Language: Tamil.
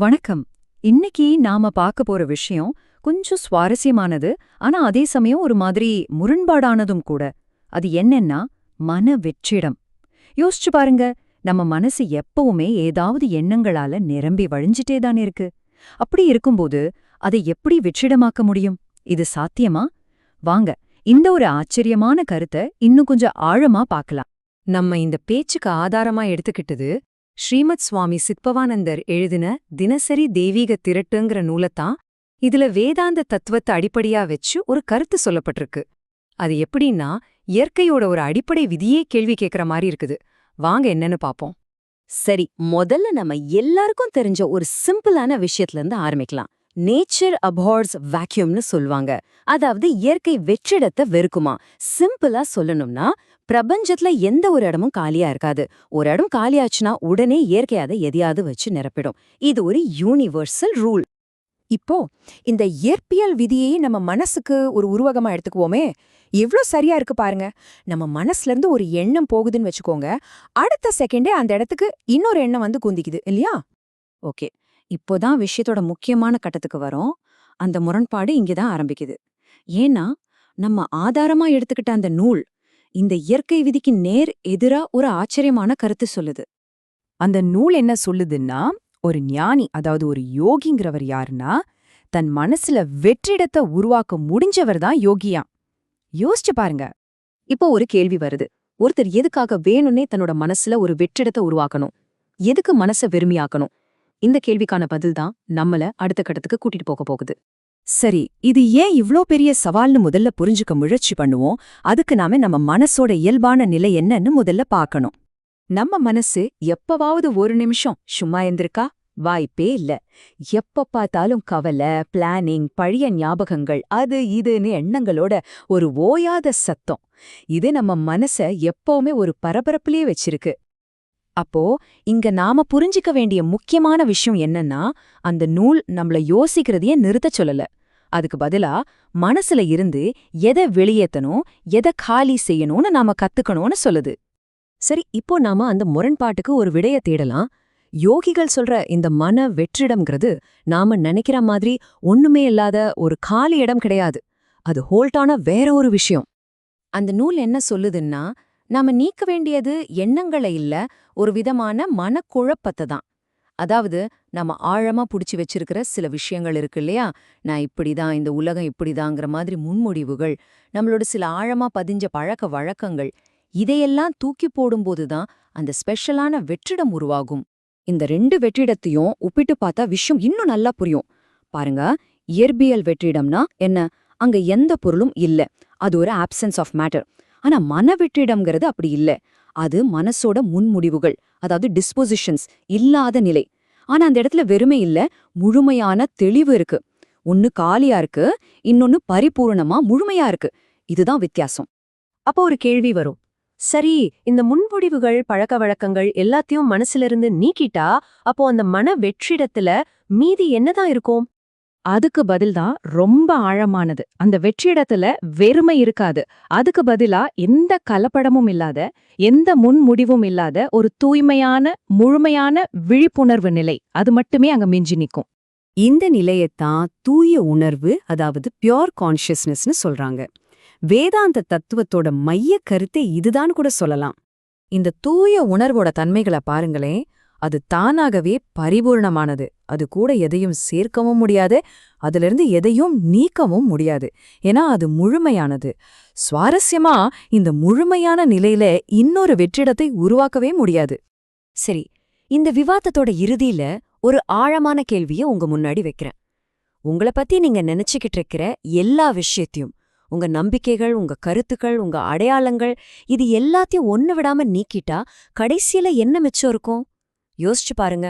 வணக்கம். இன்னைக்கு நாம பார்க்க போற விஷயம் கொஞ்சம் சுவாரஸ்யமானது ஆனா அதே சமயம் ஒரு மாதிரி முரண்பாடானதும் கூட. அது என்னன்னா மன வெற்றிடம். யோசிச்சு பாருங்க நம்ம மனசு எப்பவுமே ஏதாவது எண்ணங்களால நிரம்பி வழிஞ்சிட்டே தானே இருக்கு. அப்படி இருக்கும்போது அதை எப்படி வெற்றிடமாக்க முடியும்? இது சாத்தியமா? வாங்க இந்த ஒரு ஆச்சரியமான கருத்தை இன்னும் கொஞ்சம் ஆழமா பார்க்கலாம். நம்ம இந்த பேச்சுக்கு ஆதாரமா எடுத்துக்கிட்டது ஸ்ரீமத் சுவாமி சித்பவானந்தர் எழுதின தினசரி தெய்வீக திரட்டுங்கிற நூலத்தான் இதுல வேதாந்த தத்துவத்தை அடிப்படையா வச்சு ஒரு கருத்து சொல்லப்பட்டிருக்கு. அது எப்படின்னா இயற்கையோட ஒரு அடிப்படை விதியே கேள்வி கேட்கற மாதிரி இருக்குது. வாங்க என்னன்னு பாப்போம். சரி முதல்ல நம்ம எல்லாருக்கும் தெரிஞ்ச ஒரு சிம்பிளான விஷயத்துல இருந்து ஆரம்பிக்கலாம். நேச்சர் அபார்ட்ஸ் வேக்யூம்னு சொல்லுவாங்க அதாவது இயற்கை வெற்றிடத்தை வெறுக்குமா? சிம்பிளா சொல்லணும்னா பிரபஞ்சத்துல எந்த ஒரு இடமும் காலியா இருக்காது. ஒரு இடம் காலியாச்சுன்னா உடனே இயற்கை அதை எதையாவது வச்சு நிரப்பிடும். இது ஒரு யூனிவர்சல் ரூல் இப்போ இந்த இயற்பியல் விதியை நம்ம மனசுக்கு ஒரு உருவகமா எடுத்துக்குவோமே. எவ்வளோ சரியா இருக்கு பாருங்க. நம்ம மனசுல இருந்து ஒரு எண்ணம் போகுதுன்னு வச்சுக்கோங்க. அடுத்த செகண்டே அந்த இடத்துக்கு இன்னொரு எண்ணம் வந்து குந்திக்குது இல்லையா? ஓகே. இப்போதான் விஷயத்தோட முக்கியமான கட்டத்துக்கு வரோம். அந்த முரண்பாடு இங்கேதான் ஆரம்பிக்குது. ஏன்னா நம்ம ஆதாரமா எடுத்துக்கிட்ட அந்த நூல் இந்த இயற்கை விதிக்கு நேர் எதிரா ஒரு ஆச்சரியமான கருத்து சொல்லுது. அந்த நூல் என்ன சொல்லுதுன்னா ஒரு ஞானி அதாவது ஒரு யோகிங்கிறவர் யாருன்னா தன் மனசுல வெற்றிடத்தை உருவாக்க முடிஞ்சவர் தான் யோகியா யோசிச்சு பாருங்க. இப்போ ஒரு கேள்வி வருது. ஒருத்தர் எதுக்காக வேணும்னே தன்னோட மனசுல ஒரு வெற்றிடத்தை உருவாக்கணும்? எதுக்கு மனச வெறுமையாக்கணும்? இந்த கேள்விக்கான பதில் தான் நம்மள அடுத்த கட்டத்துக்கு கூட்டிட்டு போக போகுது. சரி இது ஏன் இவ்ளோ பெரிய சவால்னு முதல்ல புரிஞ்சுக்க முயற்சி பண்ணுவோம்? அதுக்கு நாம நம்ம மனசோட இயல்பான நிலை என்னன்னு முதல்ல பார்க்கணும். நம்ம மனசு எப்பவாவது ஒரு நிமிஷம் சும்மா எந்திருக்கா? வாய்ப்பே இல்ல. எப்ப பார்த்தாலும் கவலை பிளானிங் பழைய ஞாபகங்கள் அது இதுன்னு எண்ணங்களோட ஒரு ஓயாத சத்தம். இது நம்ம மனச எப்பவுமே ஒரு பரபரப்புலயே வச்சிருக்கு. அப்போ இங்க நாம புரிஞ்சிக்க வேண்டிய முக்கியமான விஷயம் என்னன்னா அந்த நூல் நம்மள யோசிக்கிறதையே நிறுத்தச் சொல்லல. அதுக்கு பதிலா மனசுல இருந்து எதை வெளியேத்தணும் எதை காலி செய்யணும்னு நாம கத்துக்கணும்னு சொல்லுது. சரி இப்போ நாம அந்த முரண்பாட்டுக்கு ஒரு விடைய தேடலாம். யோகிகள் சொல்ற இந்த மன வெற்றிடம்ங்கிறது நாம நினைக்கிற மாதிரி ஒண்ணுமே இல்லாத ஒரு காலி இடம் கிடையாது. அது ஹோல்டான வேற ஒரு விஷயம். அந்த நூல் என்ன சொல்லுதுன்னா நாம நீக்க வேண்டியது எண்ணங்களை இல்ல ஒரு விதமான மனக்குழப்பத்தை தான். அதாவது நம்ம ஆழமா புடிச்சு வச்சிருக்கிற சில விஷயங்கள் இருக்கு இல்லையா? நான் இப்படிதான் இந்த உலகம் இப்படிதாங்கிற மாதிரி முன்மொழிவுகள் நம்மளோட சில ஆழமா பதிஞ்ச பழக்க வழக்கங்கள் இதையெல்லாம் தூக்கி போடும்போது தான் அந்த ஸ்பெஷலான வெற்றிடம் உருவாகும். இந்த ரெண்டு வெற்றிடத்தையும் ஒப்பிட்டு பார்த்தா விஷயம் இன்னும் நல்லா புரியும். பாருங்க இயற்பியல் வெற்றிடம்னா என்ன? அங்க எந்த பொருளும் இல்ல. அது ஒரு ஆப்சன்ஸ் ஆஃப் மேட்டர் ஆனா மன வெற்றிடம்ங்கிறது அப்படி இல்ல. அது மனசோட முன்முடிவுகள் அதாவது டிஸ்பொசிஷன்ஸ் இல்லாத நிலை. ஆனா அந்த இடத்துல வெறுமை இல்ல முழுமையான தெளிவு இருக்கு. ஒன்னு காலியா இருக்கு இன்னொன்னு பரிபூரணமா முழுமையா இருக்கு. இதுதான் வித்தியாசம். அப்போ ஒரு கேள்வி வரும். சரி இந்த முன்முடிவுகள் பழக்க வழக்கங்கள் எல்லாத்தையும் மனசுல இருந்து நீக்கிட்டா அப்போ அந்த மன வெற்றிடத்துல மீதி என்னதான் இருக்கும்? அதுக்கு பதில்தான் ரொம்ப ஆழமானது. அந்த வெற்றிடத்துல வெறுமை இருக்காது. அதுக்கு பதிலா எந்த கலப்படமும் இல்லாத எந்த முன்முடிவும் இல்லாத ஒரு தூய்மையான முழுமையான விழிப்புணர்வு நிலை. அது மட்டுமே அங்க மிஞ்சி நிக்கும். இந்த நிலையத்தான் தூய உணர்வு அதாவது பியோர் கான்ஷியஸ்னஸ்னு சொல்றாங்க. வேதாந்த தத்துவத்தோட மைய கருத்தை இதுதான் கூட சொல்லலாம். இந்த தூய உணர்வோட தன்மைகளை பாருங்களேன். அது தானாகவே பரிபூர்ணமானது. அது கூட எதையும் சேர்க்கவும் முடியாது அதிலிருந்து எதையும் நீக்கவும் முடியாது. ஏன்னா அது முழுமையானது. சுவாரஸ்யமா இந்த முழுமையான நிலையில இன்னொரு வெற்றிடத்தை உருவாக்கவே முடியாது. சரி இந்த விவாதத்தோட இறுதியில ஒரு ஆழமான கேள்விய உங்க முன்னாடி வைக்கிறேன். உங்கள பத்தி நீங்க நினைச்சுக்கிட்டு இருக்கிற எல்லா விஷயத்தையும் உங்க நம்பிக்கைகள் உங்க கருத்துக்கள் உங்க அடையாளங்கள் இது எல்லாத்தையும் ஒண்ணு விடாம நீக்கிட்டா கடைசியில என்ன மிச்சம் இருக்கும்? யோசிச்சு பாருங்க.